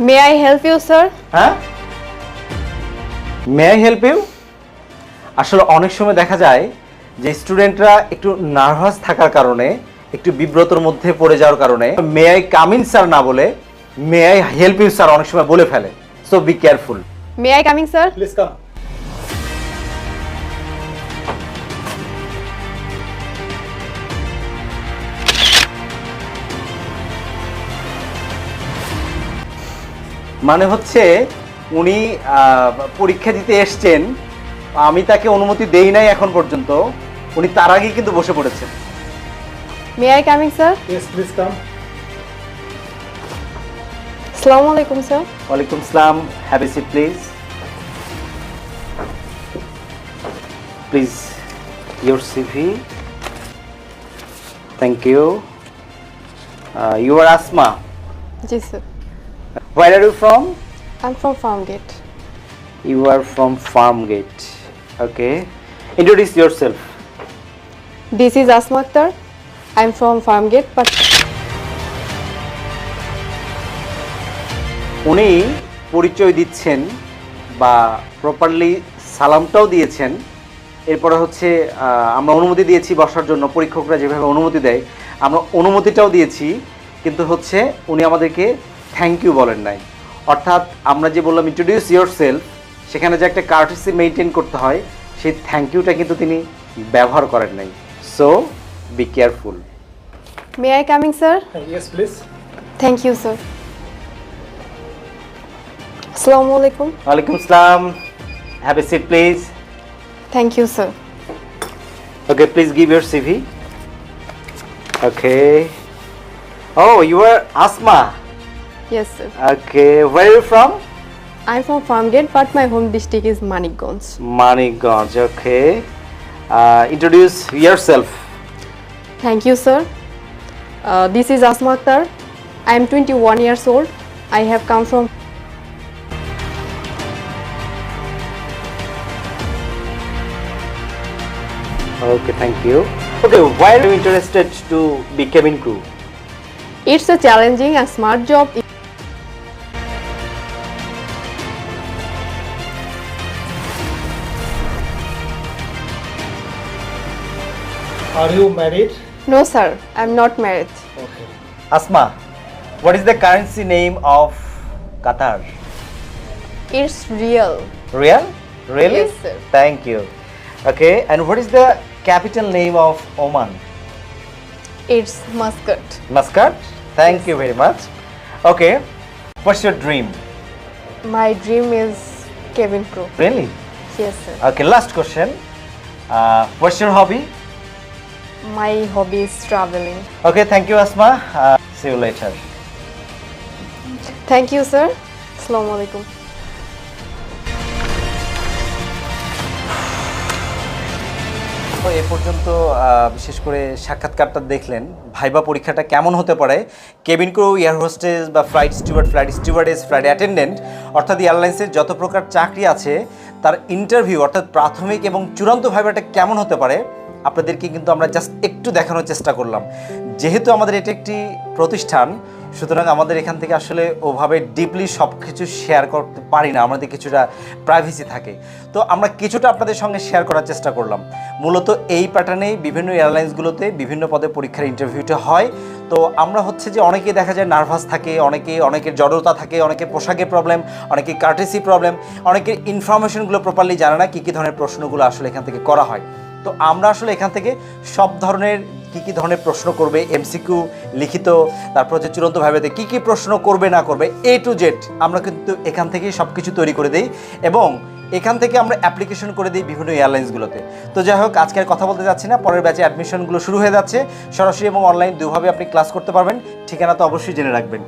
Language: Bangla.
May I help you sir হ্যাঁ? মে আই হেল্প ইউ আসলে অনেক সময় দেখা যায় যে স্টুডেন্টরা একটু নার্ভাস থাকার কারণে একটু বিব্রতর মধ্যে পড়ে যাওয়ার কারণে মে আই কামিন স্যার না বলে may I help you sir অনেক সময় বলে ফেলে। So be careful may I coming sir Please come. মানে হচ্ছে উনি পরীক্ষা দিতে এসছেন আমি তাকে অনুমতি দেই নাই এখন পর্যন্ত উনি তার আগেই কিন্তু বসে পড়েছেন। May I coming sir Yes, please come. আসসালামু আলাইকুম স্যার ওয়ালাইকুম সালাম have a seat please please your CV thank you you are Asma G sir Farm Gate you are from Farm Gate okay introduce yourself this is Asma Akter I am from Farm Gate but উনি পরিচয় দিচ্ছেন বা প্রপারলি সালামটাও দিয়েছেন। এরপরে হচ্ছে আমরা অনুমতি দিয়েছি বসার জন্য পরীক্ষকরা যেভাবে অনুমতি দেয় আমরা অনুমতিটাও দিয়েছি কিন্তু হচ্ছে উনি আমাদেরকে থ্যাংক ইউ বলেন নাই। অর্থাৎ আমরা যে বললাম ইন্ট্রোডিউস ইয়োর সেলফ সেখানে যে একটা কার্টেসি মেনটেন করতে হয় সেই থ্যাংক ইউটা কিন্তু তিনি ব্যবহার করেন নাই। So be careful may I coming sir Yes, please. Thank you sir আসসালামু আলাইকুম ওয়ালাইকুম আসসালাম have a seat please thank you sir okay please give your CV okay oh you are Asma. Yes, sir. Okay, where are you from? I'm from Farmgate, but my home district is Manigons. Manigons. okay. Uh, introduce yourself. Thank you, sir. Uh, this is Asma Akhtar. I am 21 years old. I have come from Okay, thank you. Okay, why are you interested to become in crew? It's a challenging and smart job Are you married? No, sir. I'm not married. Okay. Asma, what is the currency name of Qatar? It's real. Real? Really? Yes, sir. Thank you. Okay, and what is the capital name of Oman? It's Muscat. Muscat? Thank you very much. Okay, what's your dream? My dream is Kevin crew. Really? Yes, sir. Okay, last question. Uh, what's your hobby? My hobby is traveling. Okay, thank you, Asma. Uh, see you later. Thank you, sir. Assalamu alaikum. তো এ পর্যন্ত বিশেষ করে সাক্ষাৎকারটা দেখলেন ভাইবা পরীক্ষাটা কেমন হতে পারে কেবিন ক্রু এয়ার হোস্টেস বা flight steward flight stewardess flight attendant অর্থাৎ এয়ারলাইন্সের যত প্রকার চাকরি আছে তার ইন্টারভিউ অর্থাৎ প্রাথমিক এবং চূড়ান্ত ভাইবাটা কেমন হতে পারে, আপনাদেরকে কিন্তু আমরা জাস্ট একটু দেখানোর চেষ্টা করলাম। যেহেতু আমাদের এটি একটি প্রতিষ্ঠান সুতরাং আমাদের এখান থেকে আসলে ওভাবে ডিপলি সব কিছু শেয়ার করতে পারি না, আমাদের কিছুটা প্রাইভেসি থাকে। তো আমরা কিছুটা আপনাদের সঙ্গে শেয়ার করার চেষ্টা করলাম। মূলত এই প্যাটার্নেই বিভিন্ন এয়ারলাইন্সগুলোতে বিভিন্ন পদে পরীক্ষার ইন্টারভিউটা হয়। তো আমরা হচ্ছে যে অনেকেই দেখা যায় নার্ভাস থাকে অনেকে অনেকের জড়তা থাকে, অনেকের পোশাকের প্রবলেম অনেকের কার্টেসি প্রবলেম অনেকের ইনফরমেশনগুলো প্রপারলি জানে না কী কী ধরনের প্রশ্নগুলো আসলে এখান থেকে করা হয়। তো আমরা আসলে এখান থেকে সব ধরনের কি কি ধরনের প্রশ্ন করবে এমসিকিউ লিখিত, তারপর হচ্ছে চূড়ান্ত ভাবেতে কী কি প্রশ্ন করবে, না করবে এ টু জেড আমরা কিন্তু এখান থেকে সব কিছু তৈরি করে দিই এবং এখান থেকে আমরা অ্যাপ্লিকেশন করে দিই বিভিন্ন এয়ারলাইন্সগুলোতে তো যাই হোক, আজকে আর কথা বলতে যাচ্ছি না, পরের ব্যাচে অ্যাডমিশনগুলো শুরু হয়ে যাচ্ছে। সরাসরি এবং অনলাইন দুভাবে আপনি ক্লাস করতে পারবেন, ঠিকানা তো অবশ্যই জেনে রাখবেন।